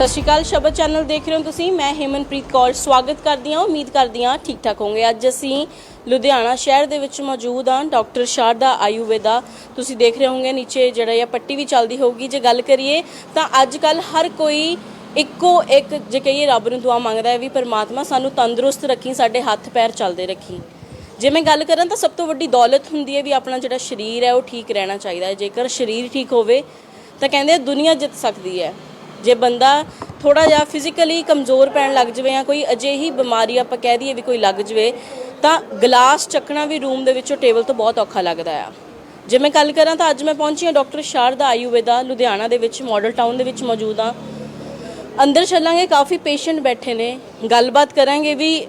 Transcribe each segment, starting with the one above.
ਸਤਿ ਸ਼੍ਰੀ ਅਕਾਲ, ਸ਼ਬਦ ਚੈਨਲ ਦੇਖ ਰਹੇ ਹੋ ਤੁਸੀਂ। ਮੈਂ ਹੇਮਨਪ੍ਰੀਤ ਕੌਰ ਸਵਾਗਤ ਕਰਦੀ ਹਾਂ। ਉਮੀਦ ਕਰਦੀ ਹਾਂ ਠੀਕ ਠਾਕ ਹੋਵੋਗੇ। ਅੱਜ ਅਸੀਂ ਲੁਧਿਆਣਾ ਸ਼ਹਿਰ ਦੇ ਵਿੱਚ ਮੌਜੂਦ ਹਾਂ। ਡਾਕਟਰ ਸ਼ਾਰਦਾ ਆਯੁਰਵੇਦਾ। ਤੁਸੀਂ ਦੇਖ ਰਹੇ ਹੋਵੋਗੇ, ਨੀਚੇ ਜਿਹੜਾ ਇਹ ਪੱਟੀ ਵੀ ਚੱਲਦੀ ਹੋਊਗੀ। ਜੇ ਗੱਲ ਕਰੀਏ ਤਾਂ ਅੱਜ ਕੱਲ ਹਰ ਕੋਈ ਇੱਕੋ ਇੱਕ ਜੇ ਕਹੀਏ ਰੱਬ ਨੂੰ ਦੁਆ ਮੰਗਦਾ ਹੈ ਵੀ ਪਰਮਾਤਮਾ ਸਾਨੂੰ ਤੰਦਰੁਸਤ ਰੱਖੀ, ਸਾਡੇ ਹੱਥ ਪੈਰ ਚੱਲਦੇ ਰੱਖੀ। ਜੇ ਮੈਂ ਗੱਲ ਕਰਾਂ ਤਾਂ ਸਭ ਤੋਂ ਵੱਡੀ ਦੌਲਤ ਹੁੰਦੀ ਹੈ ਵੀ ਆਪਣਾ ਜਿਹੜਾ ਸਰੀਰ ਹੈ ਉਹ ਠੀਕ ਰਹਿਣਾ ਚਾਹੀਦਾ ਹੈ। ਜੇਕਰ ਸਰੀਰ ਠੀਕ ਹੋਵੇ ਤਾਂ ਕਹਿੰਦੇ ਦੁਨੀਆ ਜਿੱਤ ਸਕਦੀ ਹੈ। ਜੇ ਬੰਦਾ ਥੋੜਾ ਜਿਹਾ ਫਿਜ਼ੀਕਲੀ ਕਮਜ਼ੋਰ ਪੈਣ ਲੱਗ ਜਵੇ ਜਾਂ ਕੋਈ ਅਜਿਹੀ ਬਿਮਾਰੀ ਆਪਾਂ ਕਹਿ ਦਈਏ ਵੀ ਕੋਈ ਲੱਗ ਜਵੇ, ਤਾਂ ਗਲਾਸ ਚੱਕਣਾ ਵੀ ਰੂਮ ਦੇ ਵਿੱਚੋਂ ਟੇਬਲ ਤੋਂ ਬਹੁਤ ਔਖਾ ਲੱਗਦਾ ਆ। ਜੇ ਮੈਂ ਗੱਲ ਕਰਾਂ ਤਾਂ ਅੱਜ ਮੈਂ ਪਹੁੰਚੀ ਹਾਂ ਡਾਕਟਰ ਸ਼ਾਰਦਾ ਆਯੁਰਵੇਦਾ, ਲੁਧਿਆਣਾ ਦੇ ਵਿੱਚ ਮਾਡਲ ਟਾਊਨ ਦੇ ਵਿੱਚ ਮੌਜੂਦ ਹਾਂ। ਅੰਦਰ ਚੱਲਾਂਗੇ, ਕਾਫੀ ਪੇਸ਼ੈਂਟ ਬੈਠੇ ਨੇ। ਗੱਲਬਾਤ ਕਰਾਂਗੇ ਵੀ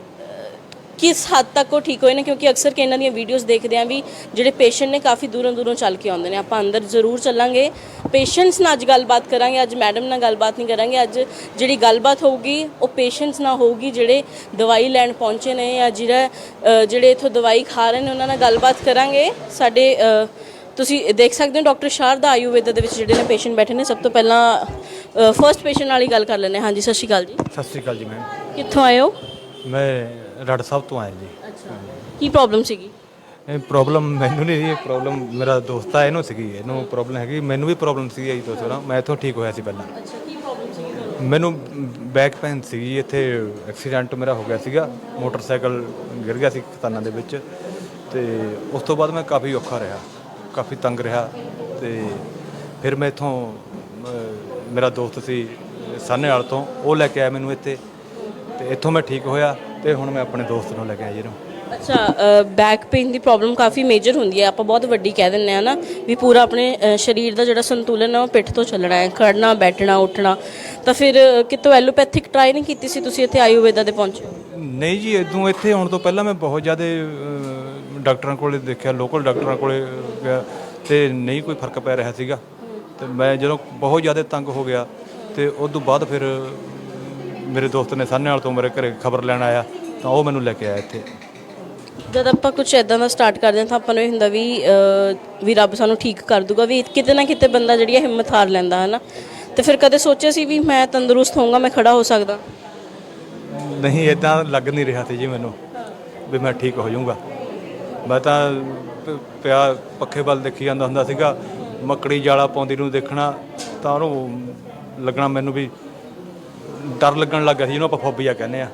ਕਿਸ ਹੱਦ ਤੱਕ ਉਹ ਠੀਕ ਹੋਏ ਨੇ ਕਿਉਂਕਿ ਅਕਸਰ ਕਿ ਇਹਨਾਂ ਦੀਆਂ ਵੀਡੀਓਜ਼ ਦੇਖਦੇ ਆਂ ਵੀ ਜਿਹੜੇ ਪੇਸ਼ੈਂਟ ਨੇ ਕਾਫੀ ਦੂਰੋਂ ਦੂਰੋਂ ਚੱਲ ਕੇ ਆਉਂਦੇ ਨੇ। ਆਪਾਂ ਅੰਦਰ ਜ਼ਰੂਰ ਚੱਲਾਂਗੇ। ਪੇਸ਼ੈਂਟਸ ਨਾਲ ਅੱਜ ਗੱਲਬਾਤ ਕਰਾਂਗੇ ਅੱਜ ਮੈਡਮ ਨਾਲ ਗੱਲਬਾਤ ਨਹੀਂ ਕਰਾਂਗੇ। ਅੱਜ ਜਿਹੜੀ ਗੱਲਬਾਤ ਹੋਊਗੀ ਉਹ ਪੇਸ਼ੈਂਟਸ ਨਾਲ ਹੋਊਗੀ ਜਿਹੜੇ ਦਵਾਈ ਲੈਣ ਪਹੁੰਚੇ ਨੇ ਜਾਂ ਜਿਹੜਾ ਜਿਹੜੇ ਇਥੋਂ ਦਵਾਈ ਖਾ ਰਹੇ ਨੇ ਉਹਨਾਂ ਨਾਲ ਗੱਲਬਾਤ ਕਰਾਂਗੇ। ਸਾਡੇ ਤੁਸੀਂ ਦੇਖ ਸਕਦੇ ਹੋ ਡਾਕਟਰ ਸ਼ਾਰਦਾ ਆਯੁਰਵੇਦਾ ਦੇ ਵਿੱਚ ਜਿਹੜੇ ਨੇ ਪੇਸ਼ੈਂਟ ਬੈਠੇ ਨੇ। ਸਭ ਤੋਂ ਪਹਿਲਾਂ ਫਰਸਟ ਪੇਸ਼ੈਂਟ ਨਾਲ ਹੀ ਗੱਲ ਕਰ ਲੈਂਦੇ ਹਾਂ। ਹਾਂਜੀ ਸਤਿ ਸ਼੍ਰੀ ਅਕਾਲ ਜੀ। ਸਤਿ ਸ੍ਰੀ ਅਕਾਲ ਜੀ ਮੈਮ ਕਿੱਥੋਂ ਆਏ ਹੋ? ਮੈਂ ਰੜ ਸਾਹਿਬ ਤੋਂ ਆਇਆ ਜੀ। ਅੱਛਾ। ਕੀ ਪ੍ਰੋਬਲਮ ਸੀਗੀ? ਇਹ ਪ੍ਰੋਬਲਮ ਮੈਨੂੰ ਨਹੀਂ ਇਹ ਪ੍ਰੋਬਲਮ ਮੇਰਾ ਦੋਸਤ ਆ ਇਹਨੂੰ ਸੀਗੀ ਇਹਨੂੰ ਪ੍ਰੋਬਲਮ ਹੈਗੀ ਮੈਨੂੰ ਵੀ ਪ੍ਰੋਬਲਮ ਸੀਗੀ ਆਈ ਤੋਂ ਨਾ ਮੈਂ ਇੱਥੋਂ ਠੀਕ ਹੋਇਆ ਸੀ ਪਹਿਲਾਂ। ਅੱਛਾ ਕੀ ਪ੍ਰੋਬਲਮ ਸੀਗੀ ਮੈਨੂੰ ਬੈਕ ਪੇਨ ਸੀਗੀ ਇੱਥੇ ਐਕਸੀਡੈਂਟ ਮੇਰਾ ਹੋ ਗਿਆ ਸੀਗਾ ਮੋਟਰਸਾਈਕਲ ਗਿਰ ਗਿਆ ਸੀ ਖਤਾਨਾਂ ਦੇ ਵਿੱਚ ਤੇ ਉਸ ਤੋਂ ਬਾਅਦ ਮੈਂ ਕਾਫੀ ਔਖਾ ਰਿਹਾ ਕਾਫੀ ਤੰਗ ਰਿਹਾ ਤੇ ਫਿਰ ਮੈਂ ਇੱਥੋਂ ਮੇਰਾ ਦੋਸਤ ਸੀ ਸਾਹਨੇਵਾਲ ਤੋਂ ਉਹ ਲੈ ਕੇ ਆਇਆ ਮੈਨੂੰ ਇੱਥੇ ਤੇ ਇੱਥੋਂ ਮੈਂ ਠੀਕ ਹੋਇਆ। ਤੇ ਹੁਣ ਮੈਂ ਆਪਣੇ ਦੋਸਤ ਨੂੰ ਲੈ ਕੇ ਆਇਆ ਜੀ ਇਹਨੂੰ। ਅੱਛਾ ਬੈਕ ਪੇਨ ਦੀ ਪ੍ਰੋਬਲਮ ਕਾਫੀ ਮੇਜਰ ਹੁੰਦੀ ਹੈ। ਆਪਾਂ ਬਹੁਤ ਵੱਡੀ ਕਹਿ ਦਿੰਨੇ ਆ ਨਾ ਵੀ ਪੂਰਾ ਆਪਣੇ ਅ, ਸਰੀਰ ਦਾ ਜਿਹੜਾ ਸੰਤੁਲਨ ਹੈ ਉਹ ਪਿੱਠ ਤੋਂ ਚੱਲਣਾ ਹੈ ਖੜਨਾ ਬੈਠਣਾ ਉੱਠਣਾ। ਤਾਂ ਫਿਰ ਅ, ਕਿਤੋਂ ਐਲੋਪੈਥਿਕ ਟਰਾਈ ਨਹੀਂ ਕੀਤੀ ਸੀ ਤੁਸੀਂ ਇੱਥੇ ਆਯੁਰਵੇਦਾ ਦੇ ਪਹੁੰਚੇ? ਨਹੀਂ ਜੀ ਇਦੋਂ ਇੱਥੇ ਆਉਣ ਤੋਂ ਪਹਿਲਾਂ ਮੈਂ ਬਹੁਤ ਜ਼ਿਆਦਾ ਅਹ, ਡਾਕਟਰਾਂ ਕੋਲੇ ਦੇਖਿਆ ਲੋਕਲ ਡਾਕਟਰਾਂ ਕੋਲੇ ਗਿਆ ਤੇ ਨਹੀਂ ਕੋਈ ਫ਼ਰਕ ਪੈ ਰਿਹਾ ਸੀਗਾ। ਤੇ ਮੈਂ ਜਦੋਂ ਬਹੁਤ ਜ਼ਿਆਦਾ ਤੰਗ ਹੋ ਗਿਆ ਤੇ ਉਸ ਤੋਂ ਬਾਅਦ ਫਿਰ ਮੇਰੇ ਦੋਸਤ ਨੇ ਸਾਹਨੇ ਵਾਲ ਤੋਂ ਮੇਰੇ ਘਰੇ ਖਬਰ ਲੈਣ ਆਇਆ ਤਾਂ ਉਹ ਮੈਨੂੰ ਲੈ ਕੇ ਆਇਆ ਇੱਥੇ। ਜਦ ਆਪਾਂ ਕੁਝ ਐਦਾਂ ਦਾ ਸਟਾਰਟ ਕਰਦੇ ਹਾਂ ਤਾਂ ਆਪਾਂ ਨੂੰ ਇਹ ਹੁੰਦਾ ਵੀ ਵੀ ਰੱਬ ਸਾਨੂੰ ਠੀਕ ਕਰ ਦੂਗਾ ਵੀ ਕਿਤੇ ਨਾ ਕਿਤੇ ਬੰਦਾ ਜਿਹੜੀ ਹੈ ਹਿੰਮਤ ਹਾਰ ਲੈਂਦਾ ਹੈ ਨਾ ਤੇ ਫਿਰ ਕਦੇ ਸੋਚਿਆ ਸੀ ਵੀ ਮੈਂ ਤੰਦਰੁਸਤ ਹੋਊਂਗਾ ਮੈਂ ਖੜਾ ਹੋ ਸਕਦਾ? ਨਹੀਂ ਇਦਾਂ ਲੱਗ ਨਹੀਂ ਰਿਹਾ ਸੀ ਜੀ ਮੈਨੂੰ ਵੀ ਮੈਂ ਠੀਕ ਹੋ ਜਾਊਂਗਾ। ਮੈਂ ਤਾਂ ਪ- ਪਿਆ ਪੱਖੇ ਵੱਲ ਦੇਖੀ ਜਾਂਦਾ ਹੁੰਦਾ ਸੀਗਾ ਮੱਕੜੀ ਜਾਲਾ ਪਾਉਂਦੀ ਨੂੰ ਦੇਖਣਾ ਤਾਂ ਉਹਨੂੰ ਲੱਗਣਾ ਮੈਨੂੰ ਵੀ ਡਰ ਲੱਗਣ ਲੱਗਾ ਸੀ ਜਿਹਨੂੰ ਆਪਾਂ ਫੋਬੀਆ ਕਹਿੰਦੇ ਆ।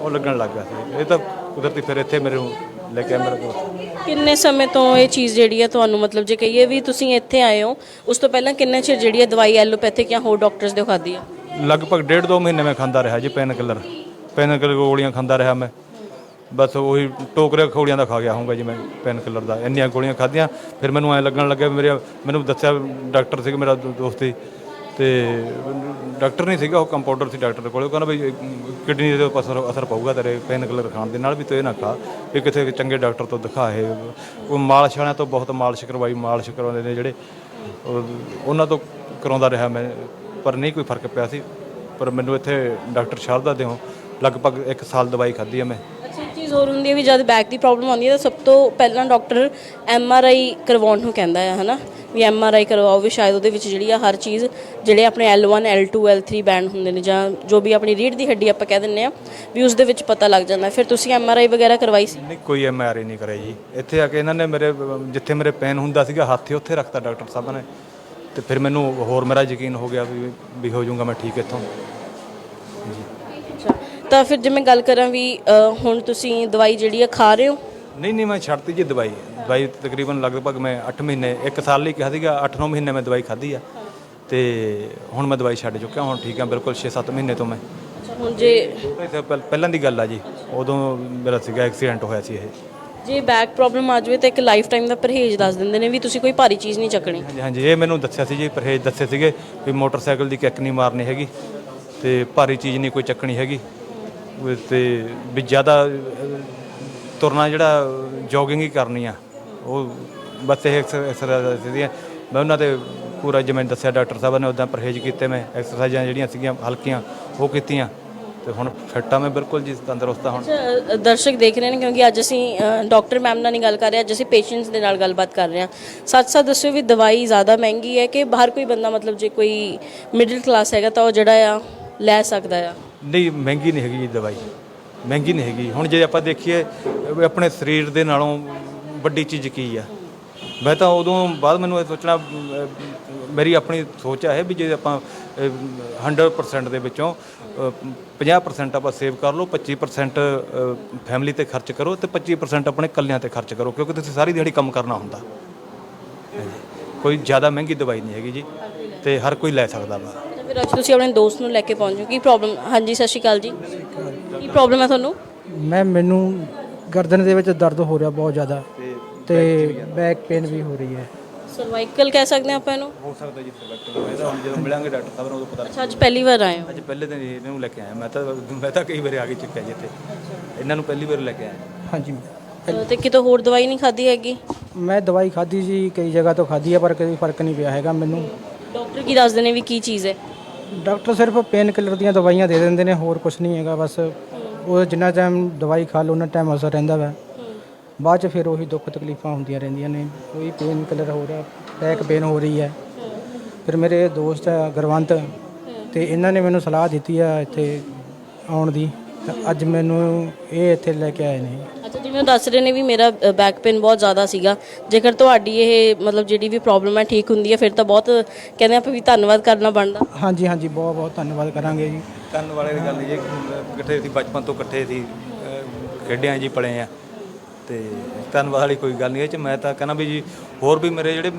ਉਹ ਲੱਗਣ ਲੱਗਾ ਸੀ। ਇਹ ਤਾਂ ਕੁਦਰਤੀ ਫਿਰ ਇੱਥੇ ਮੇਰੇ ਨੂੰ ਲੈ ਕੇ ਆਇਆ ਮੇਰੇ ਕੋਲ। ਕਿੰਨੇ ਸਮੇਂ ਤੋਂ ਇਹ ਚੀਜ਼ ਜਿਹੜੀ ਹੈ ਤੁਹਾਨੂੰ ਮਤਲਬ ਜੇ ਕਹੀਏ ਵੀ ਤੁਸੀਂ ਇੱਥੇ ਆਏ ਹੋ ਉਸ ਤੋਂ ਪਹਿਲਾਂ ਕਿੰਨੇ ਚਿਰ ਜਿਹੜੀ ਹੈ ਦਵਾਈ ਐਲੋਪੈਥਿਕ ਜਾਂ ਹੋਰ ਡਾਕਟਰਸ ਦੇ ਖਾਦੀ ਆ? ਲਗਭਗ ਡੇਢ ਦੋ ਮਹੀਨੇ ਮੈਂ ਖਾਂਦਾ ਰਿਹਾ ਜੀ ਪੈਨ ਕਿਲਰ ਪੈਨ ਕਿਲਰ ਗੋਲੀਆਂ ਖਾਂਦਾ ਰਿਹਾ ਮੈਂ। ਬਸ ਉਹੀ ਟੋਕਰੇ ਗੋਲੀਆਂ ਦਾ ਖਾ ਗਿਆ ਹੋਊਗਾ ਜੀ ਮੈਂ ਪੈਨ ਕਿਲਰ ਦਾ। ਇੰਨੀਆਂ ਗੋਲੀਆਂ ਖਾਧੀਆਂ ਫਿਰ ਮੈਨੂੰ ਐ ਲੱਗਣ ਲੱਗਿਆ ਮੇਰੇ ਮੈਨੂੰ ਦੱਸਿਆ ਡਾਕਟਰ ਸੀ ਮੇਰਾ ਦੋਸਤ ਸੀ। ਤੇ ਡਾਕਟਰ ਨਹੀਂ ਸੀਗਾ, ਉਹ ਕੰਪਾਊਂਡਰ ਸੀ ਡਾਕਟਰ ਦੇ ਕੋਲ। ਉਹ ਕਹਿੰਦਾ ਵੀ, ਕਿਡਨੀ ਦੇ ਉੱਪਰ ਅਸਰ ਅਸਰ ਪਊਗਾ ਤੇਰੇ, ਪੈਨ ਕਿਲਰ ਖਾਣ ਦੇ ਨਾਲ ਵੀ ਤੂੰ ਇਹ ਨਾ ਖਾ। ਇਹ ਕਿਸੇ ਚੰਗੇ ਡਾਕਟਰ ਤੋਂ ਦਿਖਾ ਇਹ। ਉਹ ਮਾਲਿਸ਼ ਵਾਲਿਆਂ ਤੋਂ ਬਹੁਤ ਮਾਲਿਸ਼ ਕਰਵਾਈ, ਮਾਲਿਸ਼ ਕਰਵਾਉਂਦੇ ਨੇ ਜਿਹੜੇ। ਉਹਨਾਂ ਤੋਂ ਕਰਾਉਂਦਾ ਰਿਹਾ ਮੈਂ, ਪਰ ਨਹੀਂ ਕੋਈ ਫ਼ਰਕ ਪਿਆ ਸੀ। ਪਰ ਮੈਨੂੰ ਇੱਥੇ ਡਾਕਟਰ ਸ਼ਾਰਦਾ ਦੇ ਲਗਭਗ 1 ਸਾਲ ਦਵਾਈ ਖਾਧੀ ਹੈ ਮੈਂ। ਚੀਜ਼ ਹੋਰ ਹੁੰਦੀ ਹੈ ਵੀ ਜਦ ਬੈਕ ਦੀ ਪ੍ਰੋਬਲਮ ਆਉਂਦੀ ਹੈ ਤਾਂ ਸਭ ਤੋਂ ਪਹਿਲਾਂ ਡਾਕਟਰ ਐਮ ਆਰ ਆਈ ਕਰਵਾਉਣ ਨੂੰ ਕਹਿੰਦਾ ਹੈ, ਹਨਾ? ਵੀ ਐਮ ਆਰ ਆਈ ਕਰਵਾਓ ਵੀ ਸ਼ਾਇਦ ਉਹਦੇ ਵਿੱਚ ਜਿਹੜੀ ਆ ਹਰ ਚੀਜ਼ ਜਿਹੜੇ ਆਪਣੇ L1 L2 L3 ਬੈਂਡ ਹੁੰਦੇ ਨੇ ਜਾਂ ਜੋ ਵੀ ਆਪਣੀ ਰੀੜ ਦੀ ਹੱਡੀ ਆਪਾਂ ਕਹਿ ਦਿੰਨੇ ਆ ਵੀ ਉਸ ਦੇ ਵਿੱਚ ਪਤਾ ਲੱਗ ਜਾਂਦਾ। ਫਿਰ ਤੁਸੀਂ ਐਮ ਆਰ ਆਈ ਵਗੈਰਾ ਕਰਵਾਈ ਸੀ? ਨਹੀਂ ਕੋਈ ਐਮ ਆਰ ਆਈ ਨਹੀਂ ਕਰਿਆ ਜੀ। ਇੱਥੇ ਆ ਕੇ ਇਹਨਾਂ ਨੇ ਮੇਰੇ ਜਿੱਥੇ ਮੇਰੇ ਪੈਨ ਹੁੰਦਾ ਸੀਗਾ ਹੱਥ ਉੱਥੇ ਰੱਖਤਾ ਡਾਕਟਰ ਸਾਹਿਬ ਨੇ। ਤੇ ਫਿਰ ਮੈਨੂੰ ਹੋਰ ਮੇਰਾ ਯਕੀਨ ਹੋ ਗਿਆ ਵੀ ਵੀ ਹੋ ਜਾਊਗਾ ਮੈਂ ਠੀਕ ਇੱਥੋਂ। ਅੱਛਾ। ਤਾਂ ਫਿਰ ਜੇ ਮੈਂ ਗੱਲ ਕਰਾਂ ਵੀ ਹੁਣ ਤੁਸੀਂ ਦਵਾਈ ਜਿਹੜੀ ਆ ਖਾ ਰਹੇ ਹੋ? ਨਹੀਂ ਨਹੀਂ ਮੈਂ ਛੱਡਤੀ ਜੀ ਦਵਾਈ। ਦਵਾਈ ਤਕਰੀਬਨ ਲਗਭਗ ਮੈਂ 8 ਮਹੀਨੇ 1 ਸਾਲ ਲਈ ਕਿਹਾ ਸੀਗਾ 8-9 ਮਹੀਨੇ ਮੈਂ ਦਵਾਈ ਖਾਧੀ ਆ। ਤੇ ਹੁਣ ਮੈਂ ਦਵਾਈ ਛੱਡ ਚੁੱਕਿਆ ਹੁਣ ਠੀਕ ਆ ਬਿਲਕੁਲ 6-7 ਮਹੀਨੇ ਤੋਂ ਮੈਂ। ਹੁਣ ਜੇ ਪਹਿਲਾਂ ਦੀ ਗੱਲ ਆ ਜੀ। ਉਦੋਂ ਮੇਰਾ ਸੀਗਾ ਐਕਸੀਡੈਂਟ ਹੋਇਆ ਸੀ ਇਹ। ਜੇ ਬੈਕ ਪ੍ਰੋਬਲਮ ਆ ਜਾਵੇ ਤਾਂ ਇੱਕ ਲਾਈਫ ਟਾਈਮ ਦਾ ਪਰਹੇਜ਼ ਦੱਸ ਦਿੰਦੇ ਨੇ ਵੀ ਤੁਸੀਂ ਕੋਈ ਭਾਰੀ ਚੀਜ਼ ਨਹੀਂ ਚੱਕਣੀ। ਹਾਂਜੀ ਹਾਂਜੀ ਇਹ ਮੈਨੂੰ ਦੱਸਿਆ ਸੀ ਜੀ ਪਰਹੇਜ਼ ਦੱਸੇ ਸੀਗੇ ਵੀ ਮੋਟਰਸਾਈਕਲ ਦੀ ਕਿੱਕ ਨਹੀਂ ਮਾਰਨੀ ਹੈਗੀ ਤੇ ਭਾਰੀ ਚੀਜ਼ ਨਹੀਂ ਕੋਈ ਚੱਕਣੀ ਹੈਗੀ। ਤੇ ਵੀ ਜ਼ਿਆਦਾ ਤੁਰਨਾ ਜਿਹੜਾ ਜੋਗਿੰਗ ਹੀ ਕਰਨੀ ਆ। ਉਹ ਬਸ ਇਹ ਐਕਸਰਸਾਈਜ਼ ਸੀਗੀਆਂ ਮੈਂ ਉਹਨਾਂ ਤੇ ਪੂਰਾ ਜਿਵੇਂ ਦੱਸਿਆ ਡਾਕਟਰ ਸਾਹਿਬ ਨੇ ਉਦਾਂ ਪਰਹੇਜ਼ ਕੀਤੇ ਮੈਂ ਐਕਸਰਸਾਈਜ਼ਾਂ ਜਿਹੜੀਆਂ ਸੀਗੀਆਂ ਹਲਕੀਆਂ ਉਹ ਕੀਤੀਆਂ। ਤੇ ਹੁਣ ਫਿੱਟ ਆ ਮੈਂ ਬਿਲਕੁਲ ਜੀ ਤੰਦਰੁਸਤ ਆ ਹੁਣ। ਅੱਛਾ, ਦਰਸ਼ਕ ਦੇਖ ਰਹੇ ਨੇ ਕਿਉਂਕਿ ਅੱਜ ਅਸੀਂ ਅ, ਡਾਕਟਰ ਮੈਮ ਨਾਲ ਨਹੀਂ ਗੱਲ ਕਰ ਰਹੇ ਅੱਜ ਅਸੀਂ ਪੇਸ਼ੈਂਟਸ ਦੇ ਨਾਲ ਗੱਲਬਾਤ ਕਰ ਰਹੇ ਹਾਂ। ਸੱਚ ਸੱਚ ਦੱਸਿਓ ਵੀ ਦਵਾਈ ਜ਼ਿਆਦਾ ਮਹਿੰਗੀ ਹੈ ਕਿ ਬਾਹਰ ਕੋਈ ਬੰਦਾ ਮਤਲਬ ਜੇ ਕੋਈ ਮਿਡਲ ਕਲਾਸ ਹੈਗਾ ਤਾਂ ਉਹ ਜਿਹੜਾ ਆ ਲੈ ਸਕਦਾ ਆ? ਨਹੀਂ ਮਹਿੰਗੀ ਨਹੀਂ ਹੈਗੀ ਜੀ ਦਵਾਈ। ਮਹਿੰਗੀ ਨਹੀਂ ਹੈਗੀ। ਹੁਣ ਜੇ ਆਪਾਂ ਦੇਖੀਏ ਵੀ ਆਪਣੇ ਸਰੀਰ ਦੇ ਨਾਲੋਂ ਵੱਡੀ ਚੀਜ਼ ਕੀ ਆ? ਮੈਂ ਤਾਂ ਉਦੋਂ ਬਾਅਦ ਮੈਨੂੰ ਇਹ ਸੋਚਣਾ ਮੇਰੀ ਆਪਣੀ ਸੋਚ ਹੈ ਵੀ ਜੇ ਆਪਾਂ ਅਮ, 100% ਦੇ ਵਿੱਚੋਂ ਅ, 50% ਆਪਾਂ ਸੇਵ ਕਰ ਲਓ 25% ਫੈਮਿਲੀ ਤੇ ਖਰਚ ਕਰੋ ਤੇ 25% ਆਪਣੇ ਕੱਲਿਆਂ ਤੇ ਖਰਚ ਕਰੋ ਕਿਉਂਕਿ ਤੁਸੀਂ ਸਾਰੀ ਦਿਹਾੜੀ ਕੰਮ ਕਰਨਾ ਹੁੰਦਾ। ਕੋਈ ਜ਼ਿਆਦਾ ਮਹਿੰਗੀ ਦਵਾਈ ਨਹੀਂ ਹੈਗੀ ਜੀ ਤੇ ਹਰ ਕੋਈ ਲੈ ਸਕਦਾ ਵਾ। ਫਿਰ ਅੱਜ ਤੁਸੀਂ ਆਪਣੇ ਦੋਸਤ ਨੂੰ ਲੈ ਕੇ ਪਹੁੰਚੋ ਕੀ ਪ੍ਰੋਬਲਮ ਹਾਂਜੀ ਸਤਿ ਸ਼੍ਰੀ ਅਕਾਲ ਜੀ। ਕੀ ਪ੍ਰੋਬਲਮ ਹੈ ਤੁਹਾਨੂੰ? ਮੈਂ ਮੈਨੂੰ ਗਰਦਨ ਦੇ ਵਿੱਚ ਦਰਦ ਹੋ ਰਿਹਾ ਬਹੁਤ ਜ਼ਿਆਦਾ। ਤੇ ਬੈਕ ਪੇਨ ਵੀ ਹੋ ਰਹੀ ਹੈ। ਸਰਵਾਈਕਲ ਕਹਿ ਸਕਦੇ ਹਾਂ ਆਪਾਂ ਇਹਨੂੰ? ਹੋ ਸਕਦਾ ਜੀ ਇਹਦਾ ਹੁਣ ਜਦੋਂ ਮਿਲਾਂਗੇ ਡਾਕਟਰ ਸਾਹਿਬ ਨੂੰ ਉਦੋਂ ਪਤਾ ਅੱਛਾ ਅੱਜ ਪਹਿਲੀ ਵਾਰ ਆਏ ਹੋ? ਅੱਜ ਪਹਿਲੇ ਦਿਨ ਇਹਨੂੰ ਲੈ ਕੇ ਆਇਆ। ਮੈਂ ਤਾਂ ਮੈਂ ਤਾਂ ਕਈ ਵਾਰੀ ਆ ਕੇ ਚੁੱਕਿਆ ਜੀ ਇੱਥੇ। ਇਹਨਾਂ ਨੂੰ ਪਹਿਲੀ ਵਾਰ ਲੈ ਕੇ ਆਇਆ। ਹਾਂਜੀ। ਅ, ਤੇ ਕਿਤੋਂ ਹੋਰ ਦਵਾਈ ਨਹੀਂ ਖਾਧੀ ਹੈਗੀ? ਮੈਂ ਦਵਾਈ ਖਾਧੀ ਸੀ ਕਈ ਜਗ੍ਹਾ ਤੋਂ ਖਾਧੀ ਹੈ ਪਰ ਕਦੀ ਫ਼ਰਕ ਨਹੀਂ ਪਿਆ ਹੈਗਾ ਮੈਨੂੰ। ਡਾਕਟਰ ਕੀ ਦੱਸਦੇ ਨੇ ਵੀ ਕੀ ਚੀਜ਼ ਹੈ? ਡਾਕਟਰ ਸਿਰਫ ਪੇਨ ਕਿਲਰ ਦੀਆਂ ਦਵਾਈਆਂ ਦੇ ਦਿੰਦੇ ਨੇ ਹੋਰ ਕੁਝ ਨਹੀਂ ਹੈਗਾ ਬਸ। ਉਹ ਜਿੰਨਾ ਟਾਈਮ ਦਵਾਈ ਖਾ ਲਓ ਉਹਨਾਂ ਟਾਈਮ ਅਸਰ ਰਹਿੰਦਾ ਵਾ। ਬਾਅਦ ਚ ਫਿਰ ਉਹੀ ਦੁੱਖ ਤਕਲੀਫਾਂ ਹੁੰਦੀਆਂ ਰਹਿੰਦੀਆਂ ਨੇ ਕੋਈ ਪੇਨ ਕਿਲਰ ਹੋ ਰਿਹਾ ਬੈਕ ਪੇਨ ਹੋ ਰਹੀ ਹੈ। ਫਿਰ ਮੇਰੇ ਦੋਸਤ ਹੈ ਗੁਰਵੰਤ ਤੇ ਇਹਨਾਂ ਨੇ ਮੈਨੂੰ ਸਲਾਹ ਦਿੱਤੀ ਆ ਇੱਥੇ ਆਉਣ ਦੀ ਤਾਂ ਅੱਜ ਮੈਨੂੰ ਇਹ ਇੱਥੇ ਲੈ ਕੇ ਆਏ ਨੇ। ਅੱਛਾ ਜਿਵੇਂ ਉਹ ਦੱਸ ਰਹੇ ਨੇ ਵੀ ਮੇਰਾ ਬੈਕ ਪੇਨ ਬਹੁਤ ਜ਼ਿਆਦਾ ਸੀਗਾ। ਜੇਕਰ ਤੁਹਾਡੀ ਇਹ ਮਤਲਬ ਜਿਹੜੀ ਵੀ ਪ੍ਰੋਬਲਮ ਹੈ ਠੀਕ ਹੁੰਦੀ ਹੈ ਫਿਰ ਤਾਂ ਬਹੁਤ ਕਹਿੰਦੇ ਆਪਾਂ ਵੀ ਧੰਨਵਾਦ ਕਰਨਾ ਬਣਦਾ। ਹਾਂਜੀ ਹਾਂਜੀ ਬਹੁਤ ਬਹੁਤ ਧੰਨਵਾਦ ਕਰਾਂਗੇ ਜੀ। ਕਰਨ ਵਾਲੇ ਦੀ ਗੱਲ ਨਹੀਂ ਜੀ ਇਕੱਠੇ ਸੀ ਬਚਪਨ ਤੋਂ ਇਕੱਠੇ ਸੀ ਅਹ ਖੇਡਿਆਂ ਜੀ ਪਲੇ ਆ। ਤੇ ਧੰਨਵਾਦ ਵਾਲੀ ਕੋਈ ਗੱਲ ਨਹੀਂ ਇਹ ਚ ਮੈਂ ਤਾਂ ਕਹਿੰਦਾ ਵੀ ਜੀ ਹੋਰ ਵੀ ਮੇਰੇ ਜਿਹੜੇ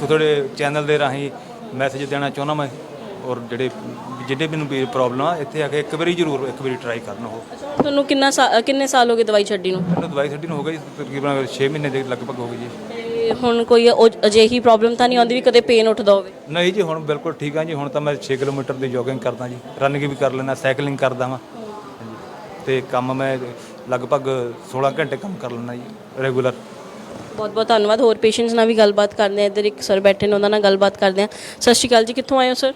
ਥੋੜੇ ਚੈਨਲ ਦੇ ਰਾਹੀਂ ਮੈਸੇਜ ਦੇਣਾ ਚਾਹੁੰਦਾ ਮੈਂ ਔਰ ਜਿਹੜੇ ਜਿਹੜੇ ਮੈਨੂੰ ਵੀ ਪ੍ਰੋਬਲਮ ਆ ਇੱਥੇ ਆ ਕੇ ਇੱਕ ਵਾਰੀ ਜ਼ਰੂਰ ਇੱਕ ਵਾਰੀ ਟਰਾਈ ਕਰਨ ਉਹ। ਤੁਹਾਨੂੰ ਕਿੰਨਾ ਸਾ- ਕਿੰਨੇ ਸਾਲ ਹੋ ਗਏ ਦਵਾਈ ਛੱਡੀ ਨੂੰ? ਮੈਨੂੰ ਦਵਾਈ ਛੱਡੀ ਨੂੰ ਹੋ ਗਈ ਤਕਰੀਬਨ 6 ਮਹੀਨੇ ਦੇ ਲਗਭਗ ਹੋ ਗਈ ਜੀ। ਤੇ ਹੁਣ ਕੋਈ ਉਹ ਅਜਿਹੀ ਪ੍ਰੋਬਲਮ ਤਾਂ ਨਹੀਂ ਆਉਂਦੀ ਵੀ ਕਦੇ ਪੇਨ ਉੱਠਦਾ ਹੋਵੇ? ਨਹੀਂ ਜੀ ਹੁਣ ਬਿਲਕੁਲ ਠੀਕ ਆ ਜੀ ਹੁਣ ਤਾਂ ਮੈਂ 6 ਕਿਲੋਮੀਟਰ ਦੀ ਜੋਗਿੰਗ ਕਰਦਾ ਜੀ ਰਨਿੰਗ ਵੀ ਕਰ ਲੈਣਾ ਸਾਈਕਲਿੰਗ ਕਰਦਾ ਵਾਂ। ਹਾਂਜੀ। ਤੇ ਕੰਮ ਮੈਂ ਲਗਭਗ 16 ਘੰਟੇ ਕੰਮ ਕਰ ਲੈਣਾ ਜੀ ਰੈਗੂਲਰ ਬਹੁਤ ਬਹੁਤ ਧੰਨਵਾਦ ਹੋਰ ਪੇਸ਼ੈਂਟਸ ਨਾਲ ਵੀ ਗੱਲਬਾਤ ਕਰਦੇ ਆ ਇੱਧਰ ਇੱਕ ਸਰ ਬੈਠੇ ਨੇ ਉਹਨਾਂ ਨਾਲ ਗੱਲਬਾਤ ਕਰਦੇ ਆ ਸਤਿ ਸ਼੍ਰੀ ਅਕਾਲ ਜੀ ਕਿੱਥੋਂ ਆਏ ਹੋ ਸਰ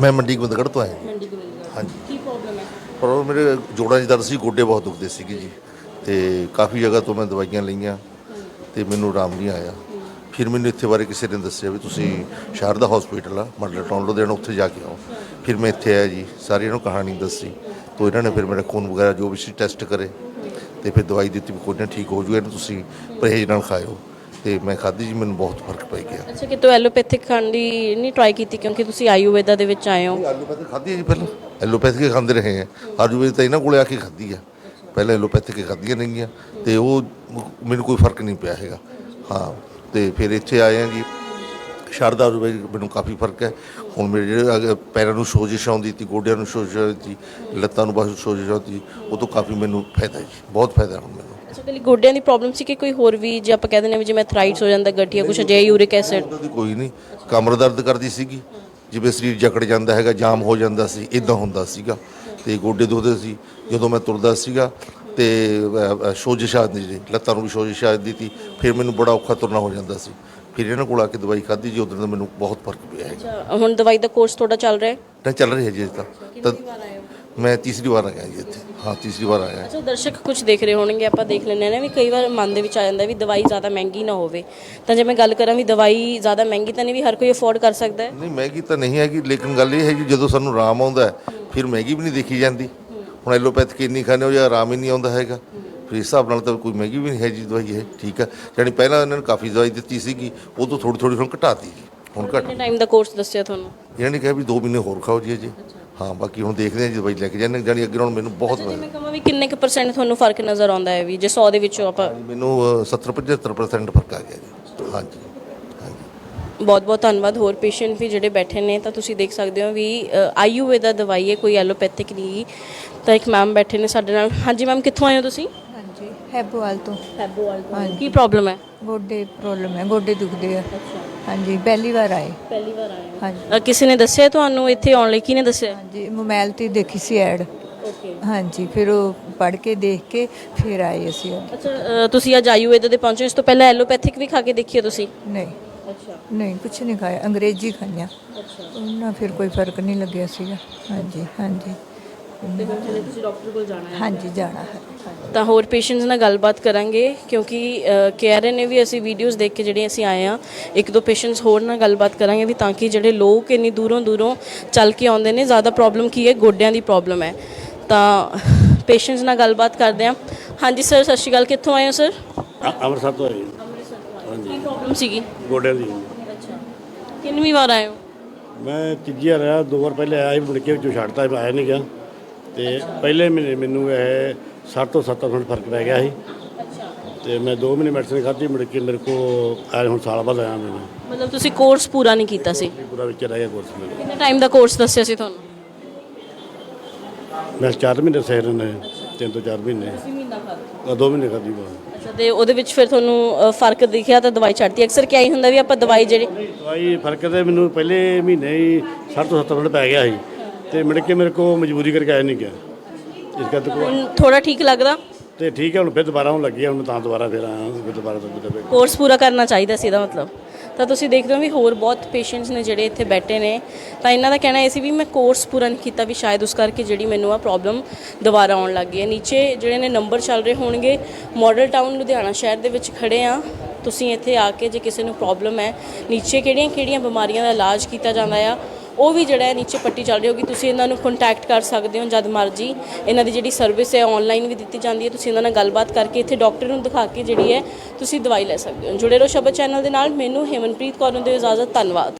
ਮੈਂ ਮੰਡੀ ਗੋਬਿੰਦਗੜ੍ਹ ਤੋਂ ਆਇਆ ਮੰਡੀ ਗੋਬਿੰਦਗੜ੍ਹ ਹਾਂਜੀ। ਕੀ ਪ੍ਰੋਬਲਮ ਹੈ? ਪਰ ਉਹ ਮੇਰੇ ਜੋੜਾਂ 'ਚ ਦਰਦ ਸੀ ਗੋਡੇ ਬਹੁਤ ਦੁਖਦੇ ਸੀਗੇ ਜੀ। ਤੇ ਕਾਫੀ ਜਗ੍ਹਾ ਤੋਂ ਮੈਂ ਦਵਾਈਆਂ ਲਈਆਂ ਤੇ ਮੈਨੂੰ ਆਰਾਮ ਨਹੀਂ ਆਇਆ। ਫਿਰ ਮੈਨੂੰ ਇੱਥੇ ਬਾਰੇ ਕਿਸੇ ਨੇ ਦੱਸਿਆ ਵੀ ਤੁਸੀਂ ਸ਼ਾਰਦਾ ਹਸਪੀਟਲ ਆ ਮਾਡਲ ਟਾਊਨ ਲੁਧਿਆਣਾ ਉੱਥੇ ਜਾ ਕੇ ਆਓ। ਫਿਰ ਮੈਂ ਇੱਥੇ ਆਇਆ ਜੀ ਸਾਰੀ ਇਹਨੂੰ ਕਹਾਣੀ ਦੱਸੀ। ਤੋ ਇਹਨਾਂ ਨੇ ਫਿਰ ਮੇਰਾ ਖੂਨ ਵਗੈਰਾ ਜੋ ਵੀ ਸੀ ਟੈਸਟ ਕਰੇ। ਤੇ ਫਿਰ ਦਵਾਈ ਦਿੱਤੀ ਵੀ ਕੋਈ ਨਾ ਠੀਕ ਹੋ ਜੂਗਾ ਇਹਨੂੰ ਤੁਸੀਂ ਪਰਹੇਜ਼ ਨਾਲ ਖਾਇਓ। ਤੇ ਮੈਂ ਖਾਧੀ ਜੀ ਮੈਨੂੰ ਬਹੁਤ ਫ਼ਰਕ ਪੈ ਗਿਆ। ਅੱਛਾ ਕਿਤੋਂ ਐਲੋਪੈਥਿਕ ਖਾਣ ਦੀ ਨਹੀਂ ਟਰਾਈ ਕੀਤੀ ਕਿਉਂਕਿ ਤੁਸੀਂ ਆਯੁਰਵੇਦਾ ਦੇ ਵਿੱਚ ਆਏ ਹੋ? ਐਲੋਪੈਥਿਕ ਖਾਧੀ ਹੈ ਜੀ ਪਹਿਲਾਂ। ਐਲੋਪੈਥਿਕ ਖਾਂਦੇ ਰਹੇ ਆ। ਆਯੁਰਵੇਦ ਤਾਂ ਇਹਨਾਂ ਕੋਲੇ ਆ ਕੇ ਖਾਧੀ ਆ। ਪਹਿਲਾਂ ਐਲੋਪੈਥਿਕ ਖਾਧੀਆਂ ਨਹੀਂਗੀਆਂ ਤੇ ਉਹ ਮੈਨੂੰ ਕੋਈ ਫ਼ਰਕ ਨਹੀਂ ਪਿਆ ਹੈਗਾ। ਹਾਂ ਤੇ ਫਿਰ ਇੱਥੇ ਆਏ ਆ ਜੀ। ਸ਼ਰਦਾ ਆਯੁਰਵੇਦ ਮੈਨੂੰ ਕਾਫੀ ਫ਼ਰਕ ਹੈ। ਹੁਣ ਮੇਰੇ ਜਿਹੜੇ ਪੈਰਾਂ ਨੂੰ ਸੋਜਿਸ਼ ਆਉਂਦੀ ਸੀ ਗੋਡਿਆਂ ਨੂੰ ਸੋਜਿਸ਼ ਆਉਂਦੀ ਸੀ ਲੱਤਾਂ ਨੂੰ ਬਸ ਸੋਜਿਸ਼ ਆਉਂਦੀ ਸੀ, ਉਹ ਤੋਂ ਕਾਫੀ ਮੈਨੂੰ ਫਾਇਦਾ ਜੀ ਬਹੁਤ ਫਾਇਦਾ ਹੁਣ ਮੈਨੂੰ। ਅੱਛਾ ਕੱਲੀ ਗੋਡਿਆਂ ਦੀ ਪ੍ਰੋਬਲਮ ਸੀ ਕਿ ਕੋਈ ਹੋਰ ਵੀ ਜੇ ਆਪਾਂ ਕਹਿੰਦੇ ਨੇ ਵੀ ਜਿਵੇਂ ਥਰਾਈਟਸ ਹੋ ਜਾਂਦਾ ਗਠੀਆ ਕੁਛ ਅਜਿਹਾ ਯੂਰਿਕ ਐਸਿਡ ਦੀ ਕੋਈ ਨਹੀਂ ਕਮਰ ਦਰਦ ਕਰਦੀ ਸੀਗੀ ਜਿਵੇਂ ਸਰੀਰ ਜਕੜ ਜਾਂਦਾ ਹੈਗਾ ਜਾਮ ਹੋ ਜਾਂਦਾ ਸੀ ਇਦਾਂ ਹੁੰਦਾ ਸੀਗਾ। ਤੇ ਗੋਡੇ ਦੁਖਦੇ ਸੀ ਜਦੋਂ ਮੈਂ ਤੁਰਦਾ ਸੀਗਾ ਤੇ ਸੋਜਿਸ਼ ਆਉਂਦੀ ਸੀ ਲੱਤਾਂ ਨੂੰ ਵੀ ਸੋਜਿਸ਼ ਆਉਂਦੀ ਸੀ ਫਿਰ ਮੈਨੂੰ ਬੜਾ ਔਖਾ ਤੁਰਨਾ ਹੋ ਜਾਂਦਾ ਸੀ। ਫਿਰ ਇਹਨਾਂ ਕੋਲ ਆ ਕੇ ਦਵਾਈ ਖਾਧੀ ਜੀ ਉਦੋਂ ਦਾ ਮੈਨੂੰ ਬਹੁਤ ਫ਼ਰਕ ਪਿਆ ਹੈ ਅੱਛਾ ਹੁਣ ਦਵਾਈ ਦਾ ਕੋਰਸ ਤੁਹਾਡਾ ਚੱਲ ਰਿਹਾ ਹੈ? ਤਾਂ ਚੱਲ ਰਹੀ ਜੀ ਅਜੇ ਤਾਂ। ਤਾਂ ਮੈਂ ਤੀਸਰੀ ਵਾਰ ਆਇਆ ਜੀ ਇੱਥੇ। ਹਾਂ ਤੀਸਰੀ ਵਾਰ ਆਇਆ। ਅੱਛਾ ਦਰਸ਼ਕ ਕੁਝ ਦੇਖ ਰਹੇ ਹੋਣਗੇ ਆਪਾਂ ਦੇਖ ਲੈਂਦੇ ਨੇ ਵੀ ਕਈ ਵਾਰ ਮਨ ਦੇ ਵਿੱਚ ਆ ਜਾਂਦਾ ਵੀ ਦਵਾਈ ਜ਼ਿਆਦਾ ਮਹਿੰਗੀ ਨਾ ਹੋਵੇ। ਤਾਂ ਜੇ ਮੈਂ ਗੱਲ ਕਰਾਂ ਵੀ ਦਵਾਈ ਜ਼ਿਆਦਾ ਮਹਿੰਗੀ ਤਾਂ ਨਹੀਂ ਵੀ ਹਰ ਕੋਈ ਅਫੋਰਡ ਕਰ ਸਕਦਾ ਹੈ? ਨਹੀਂ ਮਹਿੰਗੀ ਤਾਂ ਨਹੀਂ ਹੈਗੀ ਲੇਕਿਨ ਗੱਲ ਇਹ ਹੈ ਕਿ ਜਦੋਂ ਸਾਨੂੰ ਆਰਾਮ ਆਉਂਦਾ ਹੈ, ਫਿਰ ਮਹਿੰਗੀ ਵੀ ਨਹੀਂ ਦੇਖੀ ਜਾਂਦੀ। ਹੁਣ ਐਲੋਪੈਥਿਕ ਇੰਨੀ ਖਾਣੇ ਹੋ ਜਾਂ ਆਰਾਮ ਹੀ ਨਹੀਂ ਆਉਂਦਾ ਹੈਗਾ। ਫਿਰ ਇਸ ਹਿਸਾਬ ਨਾਲ ਤਾਂ ਕੋਈ ਮਹਿੰਗੀ ਵੀ ਨਹੀਂ ਹੈ ਜੀ ਦਵਾਈ ਇਹ ਠੀਕ ਹੈ। ਜਾਣੀ ਪਹਿਲਾਂ ਇਹਨਾਂ ਨੇ ਕਾਫੀ ਦਵਾਈ ਦਿੱਤੀ ਸੀਗੀ ਉਹ ਤੋਂ ਥੋੜੀ ਥੋੜੀ ਹੁਣ ਘਟਾਤੀ ਜੀ ਹੁਣ ਘਟ। ਕਿੰਨੇ ਟਾਈਮ ਦਾ ਕੋਰਸ ਦੱਸਿਆ ਤੁਹਾਨੂੰ? ਇਹਨਾਂ ਨੇ ਕਿਹਾ ਵੀ 2 ਮਹੀਨੇ ਹੋਰ ਖਾਓ ਜੀ ਅਜੇ। ਹਾਂ ਬਾਕੀ ਹੁਣ ਦੇਖਦੇ ਹਾਂ ਜੀ ਦਵਾਈ ਲੈ ਕੇ ਜਾਂਦੇ ਹਾਂ। ਜਾਣੀ ਅੱਗੇ ਹੁਣ ਮੈਨੂੰ ਬਹੁਤ ਜੇ ਮੈਂ ਕਹਾਂ ਵੀ ਕਿੰਨੇ ਕੁ ਪਰਸੈਂਟ ਤੁਹਾਨੂੰ ਫ਼ਰਕ ਨਜ਼ਰ ਆਉਂਦਾ ਹੈ ਵੀ ਜੇ 100 ਦੇ ਵਿੱਚੋਂ ਆਪਾਂ ਮੈਨੂੰ 70 75% ਫ਼ਰਕ ਆ ਗਿਆ ਜੀ। ਹਾਂਜੀ ਬਹੁਤ ਬਹੁਤ ਧੰਨਵਾਦ। ਹੋਰ ਪੇਸ਼ੈਂਟ ਵੀ ਜਿਹੜੇ ਬੈਠੇ ਨੇ ਤਾਂ ਤੁਸੀਂ ਦੇਖ ਸਕਦੇ ਹੋ ਵੀ ਆਯੁਰਵੇਦਾ ਦਵਾਈ ਹੈ ਕੋਈ ਐਲੋਪੈਥਿਕ ਨਹੀਂ। ਤਾਂ ਇੱਕ ਮੈਮ ਬੈਠੇ ਨੇ ਸਾਡੇ ਨਾਲ। ਹਾਂਜੀ ਮੈਮ ਕਿੱਥੋਂ ਆਏ ਹੋ ਤੁਸੀਂ? ਹੈਬੋਵਾਲ ਤੋਂ। ਹੈਬੋਵਾਲ ਕੀ ਪ੍ਰੋਬਲਮ ਹੈ? ਗੋਡੇ ਪ੍ਰੋਬਲਮ ਹੈ ਗੋਡੇ ਦੁਖਦੇ ਆ। ਹਾਂਜੀ ਪਹਿਲੀ ਵਾਰ ਆਏ। ਪਹਿਲੀ ਵਾਰ ਆਏ ਹਾਂਜੀ। ਕਿਸੇ ਨੇ ਦੱਸਿਆ ਤੁਹਾਨੂੰ ਇੱਥੇ ਆਉਣ ਲਈ? ਕਿਹਨੇ ਦੱਸਿਆ? ਹਾਂਜੀ ਮੋਬਾਈਲ ਤੇ ਦੇਖੀ ਸੀ ਐਡ। ਓਕੇ ਹਾਂਜੀ ਫਿਰ ਉਹ ਪੜ੍ਹ ਕੇ ਦੇਖ ਕੇ ਫਿਰ ਆਏ ਅਸੀਂ ਅੱਛਾ ਅ, ਤੁਸੀਂ ਅੱਜ ਆਯੁਰਵੇਦਾ ਦੇ ਪਹੁੰਚੇ ਇਸ ਤੋਂ ਪਹਿਲਾਂ ਐਲੋਪੈਥਿਕ ਵੀ ਖਾ ਕੇ ਦੇਖੀ ਹੈ ਤੁਸੀਂ? ਨਹੀਂ। ਅੱਛਾ। ਨਹੀਂ ਕੁਝ ਨਹੀਂ ਖਾਇਆ। ਅੰਗਰੇਜ਼ੀ ਖਾਈਆਂ। ਅੱਛਾ। ਉਹਨਾਂ ਫਿਰ ਕੋਈ ਫ਼ਰਕ ਨਹੀਂ ਲੱਗਿਆ ਸੀਗਾ। ਹਾਂਜੀ ਹਾਂਜੀ। ਤੇ ਹੁਣ ਜਿਹੜੇ ਤੁਸੀਂ ਡਾਕਟਰ ਕੋਲ ਜਾਣਾ ਹੈ। ਹਾਂਜੀ ਜਾਣਾ ਹੈ। ਤਾਂ ਹੋਰ ਪੇਸ਼ੈਂਟਸ ਨਾਲ ਗੱਲਬਾਤ ਕਰਾਂਗੇ ਕਿਉਂਕਿ ਅ, ਕਹਿ ਰਹੇ ਨੇ ਵੀ ਅਸੀਂ ਵੀਡੀਓਜ਼ ਦੇਖ ਕੇ ਜਿਹੜੇ ਅਸੀਂ ਆਏ ਆ ਇੱਕ ਦੋ ਪੇਸ਼ੈਂਟਸ ਹੋਰ ਨਾਲ ਗੱਲਬਾਤ ਕਰਾਂਗੇ ਵੀ ਤਾਂ ਕਿ ਜਿਹੜੇ ਲੋਕ ਇੰਨੀ ਦੂਰੋਂ ਦੂਰੋਂ ਚੱਲ ਕੇ ਆਉਂਦੇ ਨੇ ਜ਼ਿਆਦਾ ਪ੍ਰੋਬਲਮ ਕੀ ਹੈ? ਗੋਡਿਆਂ ਦੀ ਪ੍ਰੋਬਲਮ ਹੈ। ਤਾਂ ਪੇਸ਼ੈਂਟਸ ਨਾਲ ਗੱਲਬਾਤ ਕਰਦੇ ਆ ਹਾਂਜੀ ਸਰ ਸਤਿ ਸ਼੍ਰੀ ਅਕਾਲ। ਕਿੱਥੋਂ ਆਏ ਹੋ ਸਰ ਅ- ਅੰਮ੍ਰਿਤਸਰ ਤੋਂ ਆਏ ਕੀ ਪ੍ਰੋਬਲਮ ਸੀਗੀ? ਗੋਡਿਆਂ ਦੀ। ਅੱਛਾ। ਕਿੰਨੀ ਵਾਰ ਆਏ ਹੋ? ਮੈਂ ਤੀਜੀ ਵਾਰ ਆਇਆ ਦੋ ਵਾਰ ਪਹਿਲੇ ਆਇਆ ਸੀ ਮੁੜ ਕੇ ਵਿੱਚੋਂ ਛੱਡਤਾ ਆਇਆ ਨਹੀਂ ਗਿਆ। ਤੇ ਪਹਿਲੇ ਮਹੀਨੇ ਮੈਨੂੰ ਇਹ 60 ਤੋਂ 70 ਮਿੰਟ ਫ਼ਰਕ ਪੈ ਗਿਆ ਸੀ। ਤੇ ਮੈਂ 2 ਮਹੀਨੇ ਮੈਡੀਸਿਨ ਖਾਧੀ ਮੁੜ ਕੇ ਮੇਰੇ ਕੋ ਆਇਆ ਹੁਣ ਸਾਲ ਬਾਅਦ ਆਇਆ ਮੈਨੂੰ ਮਤਲਬ ਤੁਸੀਂ ਕੋਰਸ ਪੂਰਾ ਨਹੀਂ ਕੀਤਾ ਸੀ? ਪੂਰਾ ਵਿੱਚ ਰਹਿ ਗਿਆ ਕੋਰਸ ਮੇਰਾ। ਕਿੰਨੇ ਟਾਈਮ ਦਾ ਕੋਰਸ ਦੱਸਿਆ ਸੀ ਤੁਹਾਨੂੰ? ਮੈਂ 4 ਮਹੀਨੇ ਸਹਿ ਰਹੇ ਤਿੰਨ ਤੋਂ 4 ਮਹੀਨੇ। ਮਹੀਨਾ ਖਾ ਆ 2 ਮਹੀਨੇ ਖਾਧੀ ਬਾਅਦ ਅੱਛਾ ਤੇ ਉਹਦੇ ਵਿੱਚ ਫਿਰ ਤੁਹਾਨੂੰ ਫ਼ਰਕ ਦਿਖਿਆ ਤਾਂ ਦਵਾਈ ਛੱਡਤੀ ਅਕਸਰ ਕਿਆ ਹੀ ਹੁੰਦਾ ਵੀ ਆਪਾਂ ਦਵਾਈ ਜਿਹੜੀ ਦਵਾਈ ਫ਼ਰਕ ਤੇ ਮੈਨੂੰ ਪਹਿਲੇ ਮਹੀਨੇ ਹੀ 60 ਤੋਂ 70 ਮਿੰਟ ਪੈ ਗਿਆ ਸੀ। ਤੇ ਮੁੜ ਕੇ ਮੇਰੇ ਕੋ ਮਜਬੂਰੀ ਕਰਕੇ ਆਇਆ ਨਹੀਂ ਗਿਆ। ਇਸ ਕਰਕੇ ਕੋ- ਹੁਣ ਥੋੜਾ ਠੀਕ ਲੱਗਦਾ? ਤੇ ਠੀਕ ਹੈ ਹੁਣ ਫਿਰ ਦੁਬਾਰਾ ਹੁਣ ਲੱਗੀ ਆ, ਹੁਣ ਮੈਂ ਤਾਂ ਦੁਬਾਰਾ ਫਿਰ ਆਇਆ ਫਿਰ ਦੁਬਾਰਾ ਤੋਂ ਦੁਬਾਰਾ ਕੋਰਸ ਪੂਰਾ ਕਰਨਾ ਚਾਹੀਦਾ ਸੀ ਇਹਦਾ ਮਤਲਬ। ਤਾਂ ਤੁਸੀਂ ਦੇਖਦੇ ਹੋ ਵੀ ਹੋਰ ਬਹੁਤ ਪੇਸ਼ੈਂਟਸ ਨੇ ਜਿਹੜੇ ਇੱਥੇ ਬੈਠੇ ਨੇ। ਤਾਂ ਇਹਨਾਂ ਦਾ ਕਹਿਣਾ ਇਹ ਸੀ ਵੀ ਮੈਂ ਕੋਰਸ ਪੂਰਾ ਨਹੀਂ ਕੀਤਾ ਵੀ ਸ਼ਾਇਦ ਉਸ ਕਰਕੇ ਜਿਹੜੀ ਮੈਨੂੰ ਆ ਪ੍ਰੋਬਲਮ ਦੁਬਾਰਾ ਆਉਣ ਲੱਗ ਗਈ ਹੈ। ਨੀਚੇ ਜਿਹੜੇ ਨੇ ਨੰਬਰ ਚੱਲ ਰਹੇ ਹੋਣਗੇ ਮਾਡਲ ਟਾਊਨ ਲੁਧਿਆਣਾ ਸ਼ਹਿਰ ਦੇ ਵਿੱਚ ਖੜੇ ਆ ਤੁਸੀਂ ਇੱਥੇ ਆ ਕੇ ਜੇ ਕਿਸੇ ਨੂੰ ਪ੍ਰੋਬਲਮ ਹੈ ਨੀਚੇ ਕਿਹੜੀਆਂ ਕਿਹੜੀਆਂ ਬਿਮਾਰੀਆਂ ਦਾ ਇਲਾਜ ਕੀਤਾ ਜਾਂਦਾ ਆ ਉਹ ਵੀ ਜਿਹੜਾ ਹੈ ਨੀਚੇ ਪੱਟੀ ਚੱਲ ਰਹੀ ਹੋਗੀ, ਤੁਸੀਂ ਇਹਨਾਂ ਨੂੰ ਕੰਟੈਕਟ ਕਰ ਸਕਦੇ ਹੋ ਜਦ ਮਰਜ਼ੀ। ਇਹਨਾਂ ਦੀ ਜਿਹੜੀ ਸਰਵਿਸ ਹੈ ਆਨਲਾਈਨ ਵੀ ਦਿੱਤੀ ਜਾਂਦੀ ਹੈ, ਤੁਸੀਂ ਇਹਨਾਂ ਨਾਲ ਗੱਲਬਾਤ ਕਰਕੇ ਇੱਥੇ ਡਾਕਟਰ ਨੂੰ ਦਿਖਾ ਕੇ ਜਿਹੜੀ ਹੈ ਤੁਸੀਂ ਦਵਾਈ ਲੈ ਸਕਦੇ ਹੋ। ਜੁੜੇ ਰਹੋ ਸ਼ਬਦ ਚੈਨਲ ਦੇ ਨਾਲ, ਮੈਨੂੰ ਹੇਮਨਪ੍ਰੀਤ ਕੌਰ ਨੂੰ ਦਿਓ ਇਜਾਜ਼ਤ, ਧੰਨਵਾਦ।